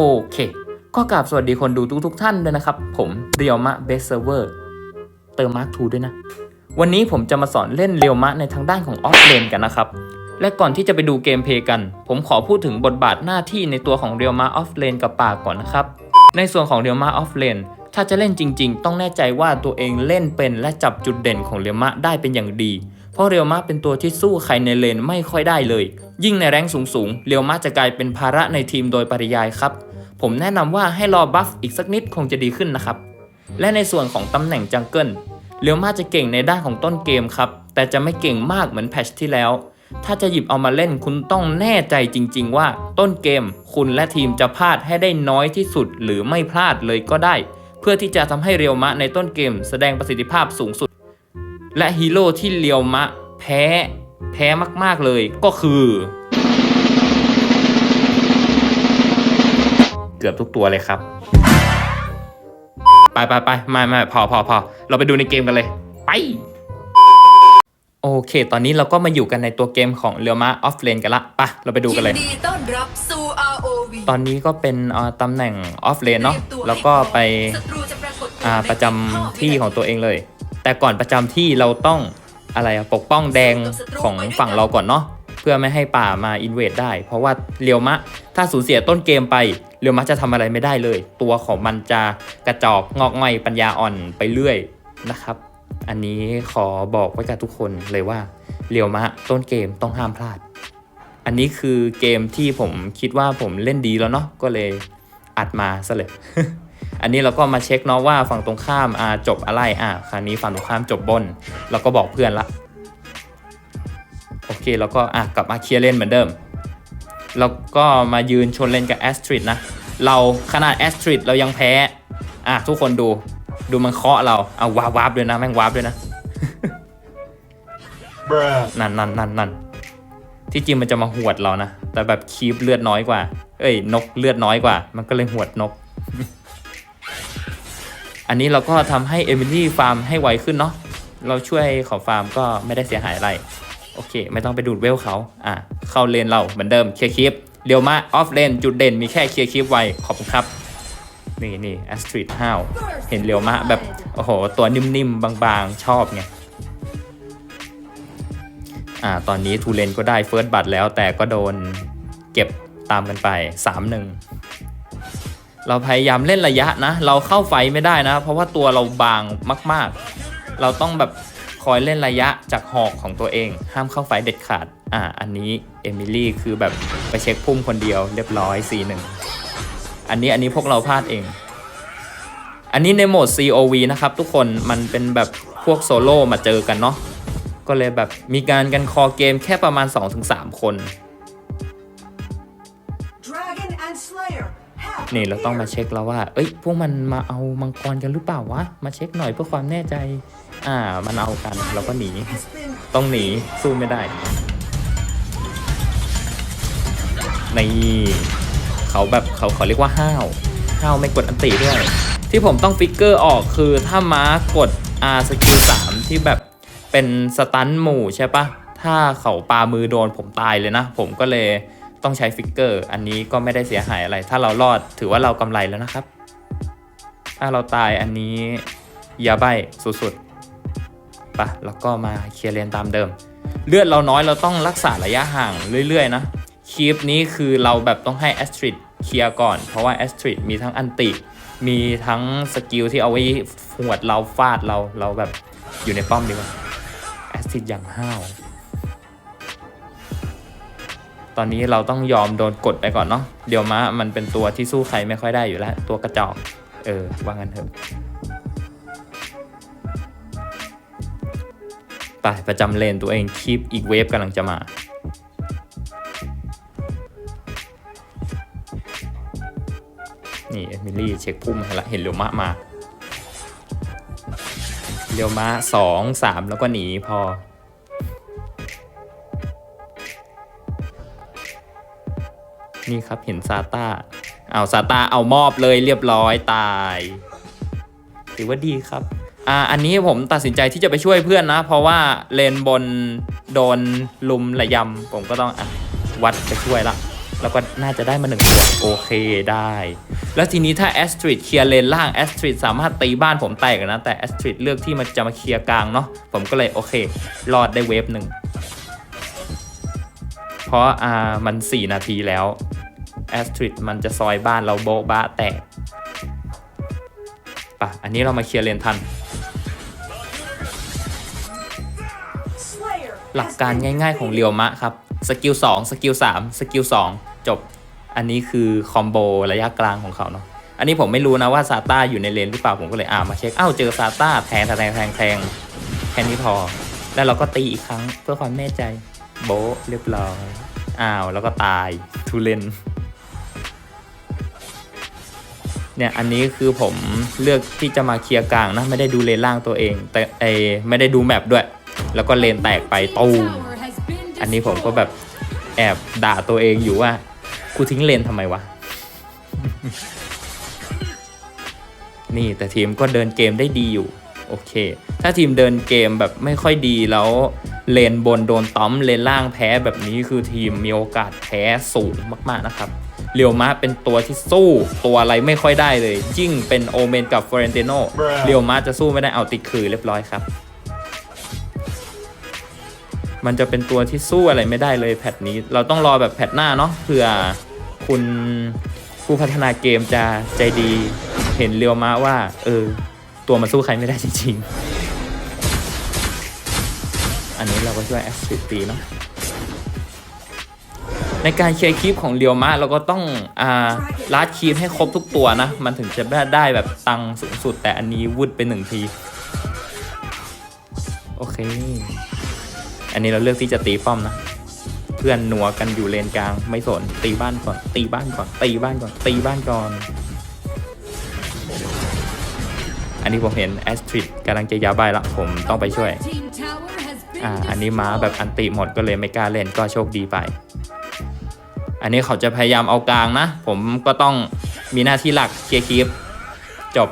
โอเค ก็กราบสวัสดีคนดูทุกทุกท่านด้วยนะครับ ผมเรียวมะเบสเซอร์เวอร์เติมมาร์คทูด้วยนะ วันนี้ผมจะมาสอนเล่นเรียวมะในทางด้านของออฟเลนกันนะครับ และก่อนที่จะไปดูเกมเพย์กัน ผมขอพูดถึงบทบาทหน้าที่ในตัวของเรียวมะออฟเลนกับป่าก่อนนะครับ ในส่วนของเรียวมะออฟเลนถ้าจะเล่นจริง ๆ ต้องแน่ใจว่าตัวเองเล่นเป็นและจับจุดเด่นของเรียวมะได้เป็นอย่างดี เพราะเรียวมะเป็นตัวที่สู้ใครในเลนไม่ค่อยได้เลย ยิ่งในแรงสูงๆ เรียวมะจะกลายเป็นภาระในทีมโดยปริยายครับ ผมแนะนำว่าให้รอบัฟอีกสักนิดคงจะดีขึ้นนะครับ และในส่วนของตำแหน่งจังเกิลเรียวมาจะเก่งในด้านของต้นเกมครับ แต่จะไม่เก่งมากเหมือนแพชที่แล้ว ถ้าจะหยิบเอามาเล่นคุณต้องแน่ใจจริง ๆ ว่าต้นเกม คุณและทีมจะพลาดให้ได้น้อยที่สุดหรือไม่พลาดเลยก็ได้ เพื่อที่จะทำให้เรียวมะในต้นเกม แสดงประสิทธิภาพสูงสุด และฮีโร่ที่เรียวมะ แพ้ แพ้มากๆเลยก็คือ เกือบทุกตัวเลยครับ ไปไปไปไม่ไม่พอพอพอเราไปดูในเกมกันเลย ไป โอเค ตอนนี้เราก็มาอยู่กันในตัวเกมของเรียวมาออฟเลนกันละไปะเราไปดูกันเลย ยินดีต้อนรับสู่ ROV ตอนนี้ก็เป็นเอ่อตำแหน่งออฟเลนเนาะตรียมตัวแล้วก็ไป ศัตรูจะปรากฏตัวอ่าในประจำที่ของตัวเองเลย แต่ก่อนประจำที่เราต้องอะไรอะปกป้องแดงของฝั่งเราก่อนเนาะเพื่อไม่ให้ป่ามาอินเวดได้ เพราะว่าเรียวมะ ถ้าสูญเสียต้นเกมไป เรียวมะจะทำอะไรไม่ได้เลย ตัวของมันจะกระจอกงอกง่อยปัญญาอ่อนไปเรื่อยนะครับ อันนี้ขอบอกไว้กับทุกคนเลยว่าเรียวมะต้นเกมต้องห้ามพลาด อันนี้คือเกมที่ผมคิดว่าผมเล่นดีแล้วเนาะก็เลยอัดมาซะเลยอันนี้เราก็มาเช็คเนาะว่าฝั่งตรงข้ามอ่าจบอะไรอะคราวนี้ฝั่งตรงข้ามจบบน เราก็บอกเพื่อนละโอเคแล้วก็อะกลับมาเคลียร์เล่นเหมือนเดิม แล้วก็มายืนชนเลนกับแอสตริดนะ เราขนาดแอสตริดเรายังแพ้ อะ ทุกคนดู ดูมันเคาะเรา เอาวาบวาบด้วยนะ แม่งวาบด้วยนะ Bruh. นั่นนั่นนั่นนั่นที่จริงมันจะมาหวดเรานะ แต่แบบคีบเลือดน้อยกว่า เอ้ย นกเลือดน้อยกว่า มันก็เลยหวดนก อันนี้เราก็ทำให้เอมิลี่ฟาร์มให้ไวขึ้นเนาะ เราช่วยเขาฟาร์มก็ไม่ได้เสียหายอะไร โอเค ไม่ต้องไปดูดเวลเขาอะเข้าเลนเราเหมือนเดิมเคลียร์คลิปเร็วมาออฟเลนจุดเด่นมีแค่เคลียร์คลิปไวขอบคุณครับ นี่นี่แอสตริดห้าวเห็นเร็วมาแบบ โอ้โห ตัวนิ่มๆ บางๆ ชอบไงอ่าตอนนี้ทูเลนก็ได้เฟิร์สบัตรแล้ว แต่ก็โดนเก็บตามกันไป 3-1 เราพยายามเล่นระยะนะ เราเข้าไฟไม่ได้นะ เพราะว่าตัวเราบางมาก ๆ เราต้องแบบ คอยเล่นระยะจากหอกของตัวเอง ห้ามเข้าไฟเด็ดขาด อ่า อันนี้เอมิลี่คือแบบไปเช็คพุ่มคนเดียวเรียบร้อย 4-1 อันนี้อันนี้พวกเราพลาดเอง อันนี้ในโหมด COV นะครับทุกคนมันเป็นแบบพวกโซโล่มาเจอกันเนาะก็เลยแบบมีการกันคอเกมแค่ประมาณ 2-3 คน Dragon and Slayer have นี่เราต้องมาเช็คแล้วว่า เอ้ย พวกมันมาเอามังกรกันหรือเปล่าวะ มาเช็คหน่อยเพื่อความแน่ใจ อ่า มันเอากันเราก็หนี has been ต้องหนี สู้ไม่ได้นี่เขาแบบเขาเขาเรียกว่าห้าวห้าวไม่กดอันติด้วย ที่ผมต้องฟิกเกอร์ออกคือถ้าม้ากด R สกิล3ที่แบบเป็นสตันหมู่ใช่ปะถ้าเขาปามือโดนผมตายเลยนะ ผมก็เลยต้องใช้ฟิกเกอร์ อันนี้ก็ไม่ได้เสียหายอะไร ถ้าเรารอดถือว่าเรากำไรแล้วนะครับ ถ้าเราตายอันนี้อยาใบสุดๆ ปะแล้วก็มาเคลียร์เลนตามเดิม เลือดเราน้อยเราต้องรักษาระยะห่างเรื่อยๆนะคลิปนี้คือเราแบบต้องให้แอสตริดเคลียร์ก่อน เพราะว่าแอสตริดมีทั้งอันติ มีทั้งสกิลที่เอาไว้หวดเราฟาดเราเราแบบอยู่ในป้อมดีกว่าแอสตริดอย่างห้าวตอนนี้เราต้องยอมโดนกดไปก่อนเนาะเดี๋ยวม้ามันเป็นตัวที่สู้ใครไม่ค่อยได้อยู่แล้ว ตัวกระจอกเออว่างันเถอะ ไปประจำเลนตัวเองคีปอีกเวฟกำลังจะมานี่เอมิลี่เช็คพุ่มให้ละเห็นเรียวมะมาเรียวมะสองสามแล้วก็หนีพอ นี่ครับเห็นซาต้าเอาซาต้าเอามอบเลยเรียบร้อยตาย ถือว่าดีครับ อ่าอันนี้ผมตัดสินใจที่จะไปช่วยเพื่อนนะ เพราะว่าเลนบนโดนลุมระยำผมก็ต้องอะวัดไปช่วยละแล้วก็น่าจะได้มาหนึ่งตัวโอเคได้ แล้วทีนี้ถ้าแอสตริดเคลียร์เลนล่างแอสตริดสามารถตีบ้านผมแตกนะ แต่แอสตริดเลือกที่มันจะมาเคลียร์กลางเนาะผมก็เลยโอเค รอดได้เวฟหนึ่งเพราะอ่ามัน 4 นาทีแล้วแอสตริดมันจะซอยบ้านเราโบ๊ะบ้าแตก ปะอันนี้เรามาเคลียร์เลนทัน หลักการง่ายๆของเรียวมะครับ สกิล2สกิล3สกิล2จบ อันนี้คือคอมโบระยะกลางของเขาเนาะ อันนี้ผมไม่รู้นะว่าซาต้าอยู่ในเลนหรือเปล่า ผมก็เลยอ่ามาเช็ค อ้าวเจอซาต้าแทงแทงแทงแทงแทงแค่นี้พอ แล้วเราก็ตีอีกครั้งเพื่อความแน่ใจ โบเรียบร้อย อ้าวแล้วก็ตายทูเลน เนี่ยอันนี้คือผมเลือกที่จะมาเคลียร์กลางนะไม่ได้ดูเลนล่างตัวเอง แต่เออไม่ได้ดูแมปด้วย แล้วก็เลนแตกไปตูมอันนี้ผมก็แบบแอบด่าตัวเองอยู่ว่ากูทิ้งเลนทำไมวะ นี่แต่ทีมก็เดินเกมได้ดีอยู่ โอเค ถ้าทีมเดินเกมแบบไม่ค่อยดีแล้วเลนบนโดนต้อมเลนล่างแพ้แบบนี้คือทีมมีโอกาสแพ้สูงมากๆนะครับ เรียวมาเป็นตัวที่สู้ตัวอะไรไม่ค่อยได้เลย ยิ่งเป็นโอเมนกับฟอเรนติโนเรียวมาจะสู้ไม่ได้เอาติดคือเรียบร้อยครับ มันจะเป็นตัวที่สู้อะไรไม่ได้เลยแพทนี้ เราต้องรอแบบแพทหน้าเนาะเผื่อคุณผู้พัฒนาเกมจะใจดีเห็นเรียวมาว่า เออ ตัวมันสู้ใครไม่ได้จริงๆ อันนี้เราก็ช่วยแอสซิสตีเนาะ ในการเคลียร์คลิปของเรียวมาเราก็ต้องอ่าลัดคีปให้ครบทุกตัวนะ มันถึงจะได้แบบตังสูงสุด แต่อันนี้วุดไปหนึ่งที โอเค อันนี้เราเลือกที่จะตีป้อมนะ เพื่อนหนัวกันอยู่เลนกลางไม่สนตีบ้านก่อน ตีบ้านก่อน ตีบ้านก่อน ตีบ้านก่อน อันนี้ผมเห็นแอสตริดกำลังจะยาบายละผมต้องไปช่วยอ่าอันนี้ม้าแบบอันติหมดก็เลยไม่กล้าเล่นก็โชคดีไป อันนี้เขาจะพยายามเอากลางนะ ผมก็ต้องมีหน้าที่หลักเคลียร์คลิปจบ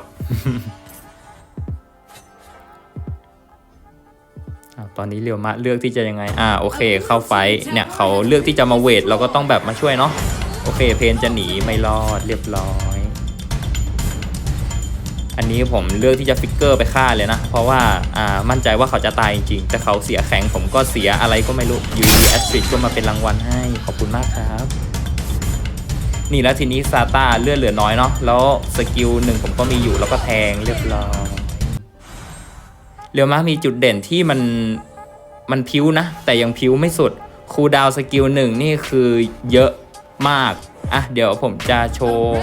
อตอนนี้เรียวมะเลือกที่จะยังไง อ่าโอเค เข้าไฟเนี่ยเขาเลือกที่จะมาเวทเราก็ต้องแบบมาช่วยเนาะ โอเค เพนจะหนีไม่รอดเรียบร้อย อันนี้ผมเลือกที่จะฟิกเกอร์ไปฆ่าเลยนะ เพราะว่าอ่ามั่นใจว่าเขาจะตายจริงๆแต่เขาเสียแข็งผมก็เสียอะไรก็ไม่รู้อยูดีแอสซิดก็มาเป็นรางวัลให้ขอบคุณมากครับ นี่แล้วทีนี้ซาต้าเลือดเหลือน้อยเนาะแล้วสกิลหนึ่งผมก็มีอยู่แล้วก็แทงเรียบร้อยเรียวมะมีจุดเด่นที่มันมันพิ้วนะ แต่ยังพิ้วไม่สุดคูดาวสกิลหนึ่งนี่คือเยอะมาก อะ เดี๋ยวผมจะโชว์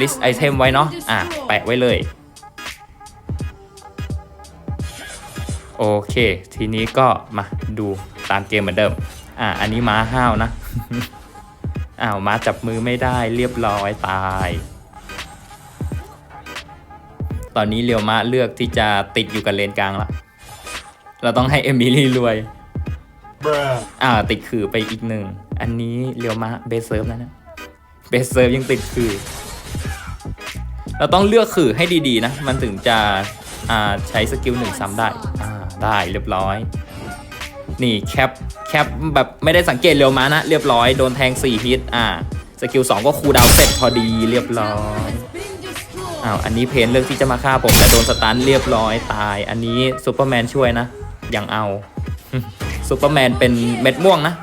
ลิสต์ไอเทมไว้เนาะอะ แปะไว้เลย โอเค ทีนี้ก็มาดูตามเกมเหมือนเดิม อะอันนี้ม้าห้าวนะ อ้าวม้าจับมือไม่ได้เรียบร้อยตาย ตอนนี้เรียวมาเลือกที่จะติดอยู่กับเลนกลางละเราต้องให้เอมิลี่รวย อ่า ติดคือไปอีกหนึ่ง อันนี้เรียวมาเบสเซิร์ฟนะนะเบสเซิร์ฟยังติดคือ เราต้องเลือกคือให้ดีๆนะ มันถึงจะอ่าใช้สกิลหนึ่งซ้ำได้อ่า ได้เรียบร้อย นี่แคปแคปแบบไม่ได้สังเกตเรียวมานะ เรียบร้อยโดนแทง 4 ฮิตอ่าสกิล2ก็คูดาวเสร็จพอดีเรียบร้อยอ้าวอันนี้เพนเลือกที่จะมาฆ่าผมแต่โดนสตันเรียบร้อยตาย อันนี้ซูเปอร์แมนช่วยนะยังเอาซูเปอร์แมนเป็นเม็ดม่วงนะ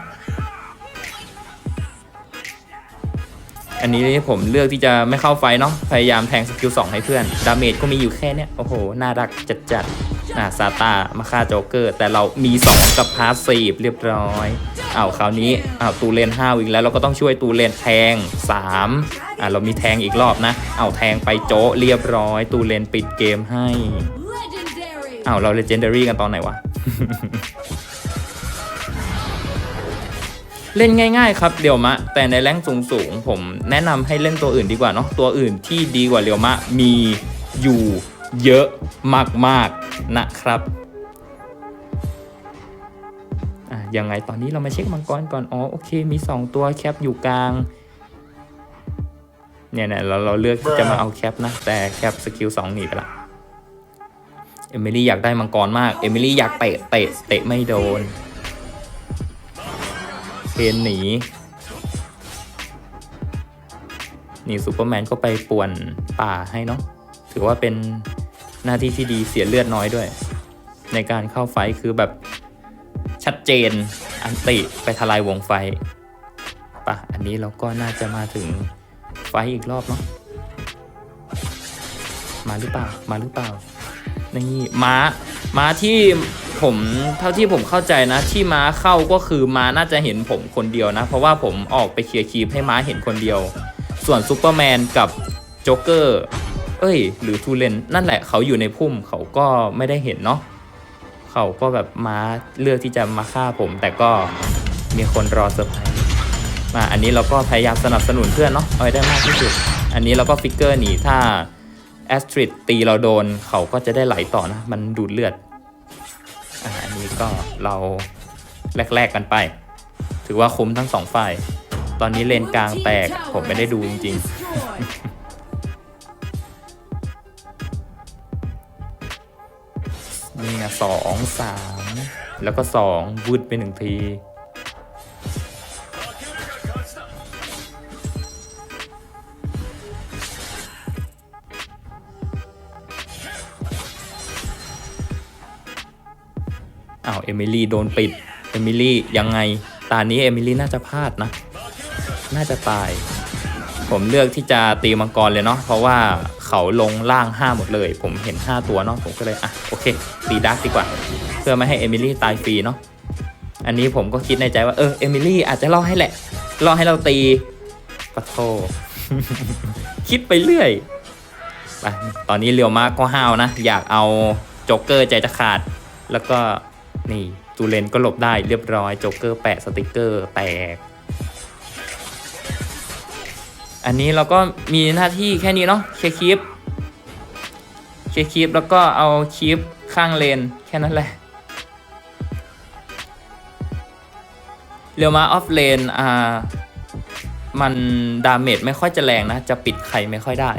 อันนี้ผมเลือกที่จะไม่เข้าไฟเนาะพยายามแทงสกิล2ให้เพื่อน ดาเมจก็มีอยู่แค่เนี้ยโอ้โห น่ารักจัดจัดๆ อ่าซาตามาฆ่าโจ๊กเกอร์ แต่เรามี 2 กับพาสซีฟเรียบร้อยอ้าวคราวนี้อ้าวตูเลนห้าอีกแล้วเราก็ต้องช่วยตูเลนแทง 3อ่าเรามีแทงอีกรอบนะเอาแทงไปโจ๊ะเรียบร้อย ตูเลนปิดเกมให้อ้าวเราเลเจนดารี่กันตอนไหนวะเล่นง่ายๆครับเรียวมะ แต่ในแรงสูงๆผมแนะนำให้เล่นตัวอื่นดีกว่าเนาะตัวอื่นที่ดีกว่าเรียวมะมีอยู่ เยอะมากๆนะครับอะยังไงตอนนี้เรามาเช็คมังกรก่อน อ๋อ โอเค มี 2 ตัวแคปอยู่กลาง เนี่ยเนี่ยเราเราเลือกจะมาเอาแคปนะ แต่แคปสกิล2หนีไปละเอมิลี่อยากได้มังกรมาก เอมิลี่อยากเตะเตะเตะไม่โดนเพนหนี นี่ซูเปอร์แมนก็ไปป่วนป่าให้เนาะ ถือว่าเป็น หน้าที่ที่ดีเสียเลือดน้อยด้วย ในการเข้าไฟคือแบบชัดเจนอันติไปทลายวงไฟปะอันนี้เราก็น่าจะมาถึงไฟอีกรอบเนาะมาหรือเปล่ามาหรือเปล่านี่ม้าม้าที่ผมเท่าที่ผมเข้าใจนะ ที่ม้าเข้าก็คือม้าน่าจะเห็นผมคนเดียวนะ เพราะว่าผมออกไปเคลียร์คีปให้ม้าเห็นคนเดียว ส่วนซูเปอร์แมนกับโจ๊กเกอร์ เอ้ย หรือทูเลนนั่นแหละเขาอยู่ในพุ่มเขาก็ไม่ได้เห็นเนาะเขาก็แบบมาเลือกที่จะมาฆ่าผม แต่ก็มีคนรอเซอร์ไพรส์มาอันนี้เราก็พยายามสนับสนุนเพื่อนเนาะเอาให้ได้มากที่สุด อันนี้เราก็ฟิกเกอร์หนีถ้าแอสตริดตีเราโดนเขาก็จะได้ไหลต่อนะ มันดูดเลือดอันนี้ก็เราแลกๆกันไป ถือว่าคุ้มทั้งสองฝ่าย ตอนนี้เลนกลางแตกผมไม่ได้ดูจริง ๆ นี่ไงสองสามแล้วก็สองวืดไปหนึ่งที อ้าว เอมิลี่โดนปิด เอมิลี่ยังไง ตานี้เอมิลี่น่าจะพลาดนะ น่าจะตาย ผมเลือกที่จะตีมังกรเลยเนาะเพราะว่าเขาลงล่าง 5 หมดเลย ผมเห็น 5 ตัวเนาะผมก็เลยอะโอเคตีดักดีกว่า เพื่อไม่ให้เอมิลี่ตายฟรีเนาะอันนี้ผมก็คิดในใจว่าเออเอมิลี่อาจจะล่อให้แหละล่อให้เราตีปะโทคิดไปเรื่อยไปตอนนี้เรียวมากก็ห้าวนะ อยากเอาโจ๊กเกอร์ใจจะขาด แล้วก็นี่จูเลนก็หลบได้เรียบร้อยโจ๊กเกอร์แปะสติกเกอร์แตก อันนี้เราก็มีหน้าที่แค่นี้เนาะเคลียร์คีปเคลียร์คีปแล้วก็เอาคีปข้างเลนแค่นั้นแหละเรียวมาออฟเลนอ่ามันดาเมจไม่ค่อยจะแรงนะ จะปิดใครไม่ค่อยได้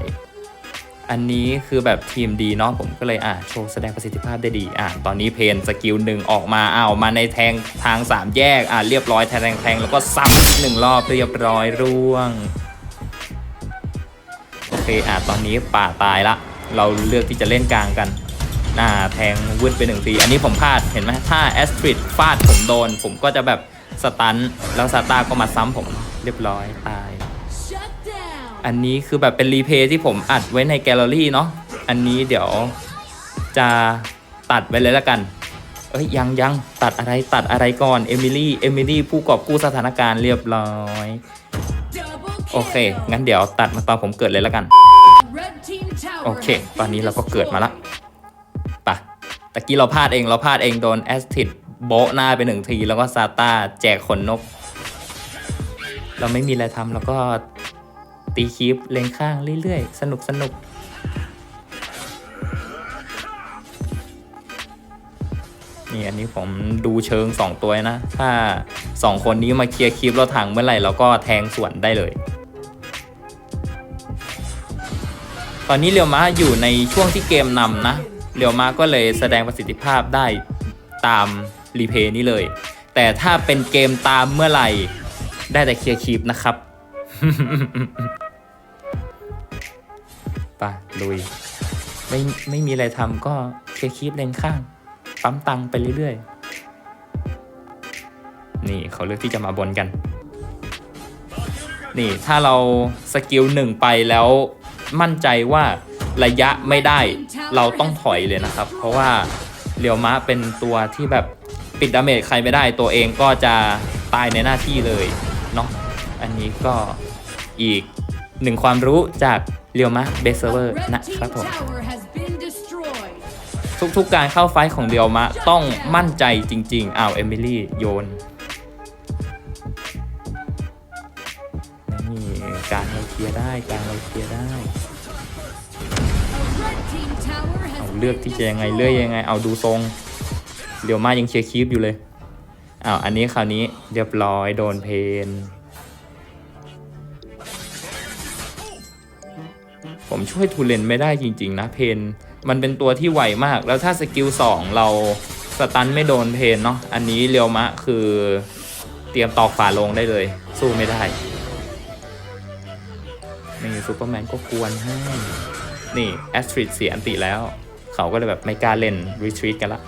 อันนี้คือแบบทีมดีเนาะผมก็เลยอะโชว์แสดงประสิทธิภาพได้ดีอะตอนนี้เพนสกิลหนึ่งออกมาอ้าวมาในแทงทางสามแยกอะเรียบร้อยแทงแทงแล้วก็ซ้ำหนึ่งรอบเรียบร้อยร่วง เคอะตอนนี้ป่าตายละ เราเลือกที่จะเล่นกลางกันน่าแทงวืดไปหนึ่งที อันนี้ผมพลาดเห็นไหมถ้าแอสตริดฟาดผมโดน ผมก็จะแบบสตันแล้วซาตาก็มาซ้ำผมเรียบร้อยตาย อันนี้คือแบบเป็นรีเพย์ที่ผมอัดไว้ในแกลเลอรี่เนาะอันนี้เดี๋ยวจะตัดไว้เลยละกัน เอ้ยยังยังตัดอะไรตัดอะไรก่อน เอมิลี่ เอมิลี่ผู้กอบกู้สถานการณ์เรียบร้อย โอเค งั้นเดี๋ยวตัดมาตอนผมเกิดเลยละกัน โอเค ตอนนี้เราก็เกิดมาละปะตะกี้เราพลาดเองเราพลาดเองโดนแอสติดโบะหน้าไปหนึ่งที แล้วก็ซาตาแจกขนนก เราไม่มีอะไรทำเราก็ตีคีปเลงข้างเรื่อยๆ สนุกสนุกนี่อันนี้ผมดูเชิง 2 ตัวนะ ถ้า 2 คนนี้มาเคลียร์คีปเราถังเมื่อไหร่เราก็แทงสวนได้เลย ตอนนี้เรียวมาอยู่ในช่วงที่เกมนำนะ เรียวมาก็เลยแสดงประสิทธิภาพได้ตามรีเพย์นี้เลย แต่ถ้าเป็นเกมตามเมื่อไหร่ ได้แต่เคลียร์คีปนะครับไปลุย ไม่ไม่มีอะไรทำก็เคลียร์คีปเลนข้าง ปั๊มตังค์ไปเรื่อยๆ นี่เขาเลือกที่จะมาบนกัน นี่ถ้าเราสกิลหนึ่งไปแล้ว มั่นใจว่าระยะไม่ได้เราต้องถอยเลยนะครับ เพราะว่าเรียวมะเป็นตัวที่แบบปิดดาเมจใครไม่ได้ตัวเองก็จะตายในหน้าที่เลยเนาะอันนี้ก็อีกหนึ่งความรู้จากเรียวมะเบสเซอร์นะครับผมทุกๆกการเข้าไฟของเรียวมะต้องมั่นใจจริงๆอ้าวเอมิลี่โยน เราเคลียร์ได้การเราเคลียร์ได้ เอาเลือกที่จะยังไงเลือกยังไง เอาดูทรง เดี๋ยวมายังเคลียร์คีปอยู่เลยอ้าวอันนี้คราวนี้เรียบร้อยโดนเพน ผมช่วยทูเลนไม่ได้จริงๆนะเพน มันเป็นตัวที่ไวมาก แล้วถ้าสกิล2เราสตันไม่โดนเพนเนาะอันนี้เรียวมะคือเตรียมตอกฝาลงได้เลย สู้ไม่ได้นี่ ซูเปอร์แมนก็กวนให้ นี่แอสตริดเสียอันติแล้ว เขาก็เลยแบบไม่กล้าเล่นรีทรีตกันละ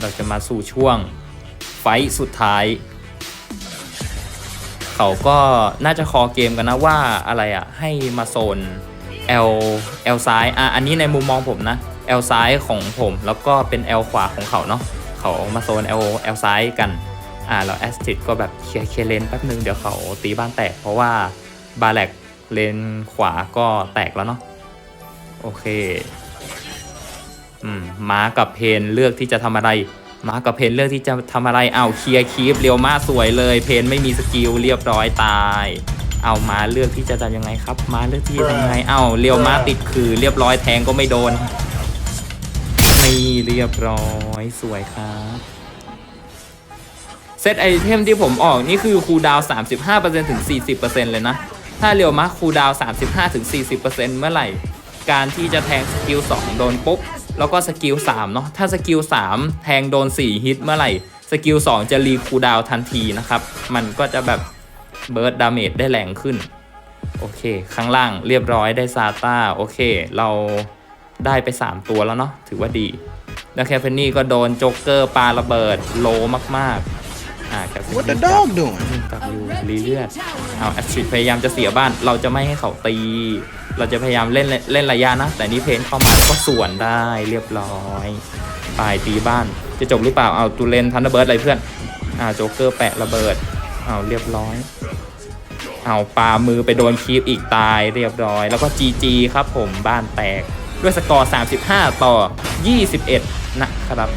เราจะมาสู่ช่วงไฟสุดท้าย เขาก็น่าจะคอเกมกันนะว่าอะไรอะ่ะ ให้มาโซน L L ซ้ายอะอันนี้ในมุมมองผมนะ L ซ้ายของผมแล้วก็เป็น L ขวาของเขาเนาะ เขามาโซน L L ซ้ายกันอ่าแล้วแอสติดก็แบบเคลียร์เคลียร์เลนแป๊บนึงเดี๋ยวเขาตีบ้านแตกเพราะว่าบาแลกเลนขวาก็แตกแล้วเนาะโอเคอืมม้ากับเพนเลือกที่จะทำอะไร ม้ากับเพนเลือกที่จะทำอะไรเอาวเคลียร์คีฟเรียวมาสวยเลย เพนไม่มีสกิลเรียบร้อยตายเอาม้าเลือกที่จะทำยังไงครับ ม้าเลือกที่จะทำยังไงเอาเรียวมาติดคือเรียบร้อยแทงก็ไม่โดน นี่เรียบร้อยสวยครับเซตไอเทมที่ผมออกนี่คือคูลดาวน์35%ถึง 40%เลยนะ ถ้าเรียวมาคูลดาวน์35ถึง40%เมื่อไหร่ การที่จะแทงสกิล2โดนปุ๊บ แล้วก็สกิล3เนาะถ้าสกิล3แทงโดน 4 ฮิตเมื่อไหร่ สกิล2จะรีคูลดาวน์ทันทีนะครับ มันก็จะแบบเบิร์ดดาเมจได้แรงขึ้น โอเค ข้างล่างเรียบร้อยได้ซาต้าโอเค เรา ได้ไป 3 ตัวแล้วเนาะถือว่าดีแล้วแคปเพนนี่ก็โดนโจ๊กเกอร์ปาระเบิดโลมากๆอ่าแคปเพนนี่ What the dog doing? กับยูรีเลือดเอาแอสตริดพยายามจะเสียบ้านเราจะไม่ให้เขาตี เราจะพยายามเล่นเล่นระยะนะ แต่นี่เพนเข้ามาก็สวนได้เรียบร้อยปลายตีบ้านจะจบหรือเปล่าเอาตูเลนทันเดอร์เบิร์ดอะไรเพื่อนอ่าโจ๊กเกอร์แปะระเบิดเอาเรียบร้อยเอาปามือไปโดนคีปอีกตายเรียบร้อย แล้วก็ GG ครับผมบ้านแตก ด้วยสกอร์ 35 ต่อ 21 นะครับ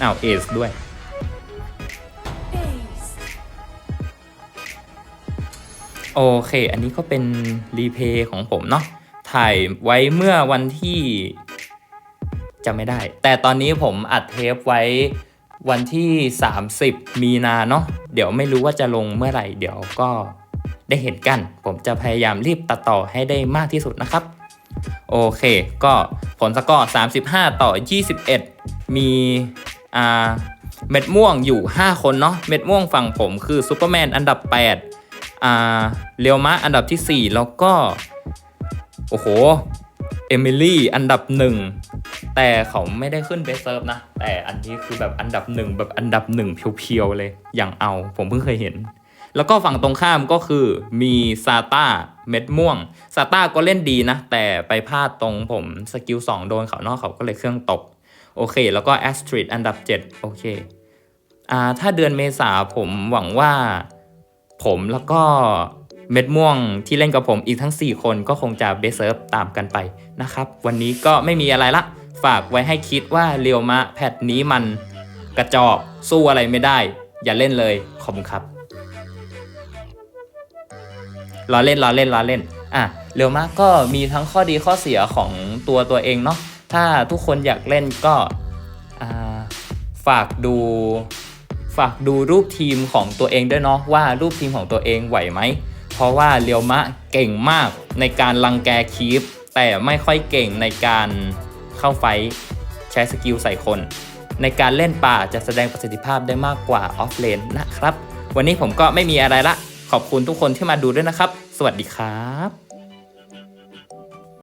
อ้าวเอสด้วย โอเค อันนี้ก็เป็นรีเพย์ของผมเนาะถ่ายไว้เมื่อวันที่จำไม่ได้ แต่ตอนนี้ผมอัดเทปไว้วันที่ 30 มีนาเนาะเดี๋ยวไม่รู้ว่าจะลงเมื่อไหร่ เดี๋ยวก็ได้เห็นกัน ผมจะพยายามรีบตัดต่อให้ได้มากที่สุดนะครับ โอเค ก็ผลสกอร์ 35 ต่อ 21 มีอ่าเม็ดม่วงอยู่ 5 คนเนาะ เม็ดม่วงฝั่งผมคือซูเปอร์แมนอันดับ 8 อ่าเรียวมะอันดับที่ 4 แล้วก็ โอ้โห เอมิลี่อันดับหนึ่งแต่เขาไม่ได้ขึ้นเบสเซิร์ฟนะ แต่อันนี้คือแบบอันดับหนึ่งแบบอันดับหนึ่งเพียวๆเลย อย่างเอา ผมเพิ่งเคยเห็น แล้วก็ฝั่งตรงข้ามก็คือมีซาต้าเม็ดม่วงซาต้าก็เล่นดีนะ แต่ไปพลาดตรงผมสกิล2 โดนเขานอกเขาก็เลยเครื่องตก โอเค แล้วก็แอสตริดอันดับ 7 โอเคอ่าถ้าเดือนเมษาผมหวังว่า ผมแล้วก็เม็ดม่วงที่เล่นกับผมอีกทั้ง 4 คนก็คงจะเบสเซิร์ฟตามกันไปนะครับ วันนี้ก็ไม่มีอะไรละฝากไว้ให้คิดว่าเรียวมะแพทนี้มันกระจอกสู้อะไรไม่ได้ อย่าเล่นเลยขอบคุณครับ ล้อเล่นล้อเล่นล้อเล่น อะเรียวมะก็มีทั้งข้อดีข้อเสียของตัวตัวเองเนาะ ถ้าทุกคนอยากเล่นก็ฝากดูฝากดูรูปทีมของตัวเองด้วยเนาะว่ารูปทีมของตัวเองไหวไหม เพราะว่าเรียวมะเก่งมากในการลังแกคีปแต่ไม่ค่อยเก่งในการเข้าไฟท์ใช้สกิลใส่คน ในการเล่นป่าจะแสดงประสิทธิภาพได้มากกว่าออฟเลนนะครับ วันนี้ผมก็ไม่มีอะไรละ ขอบคุณทุกคนที่มาดูด้วยนะครับ สวัสดีครับ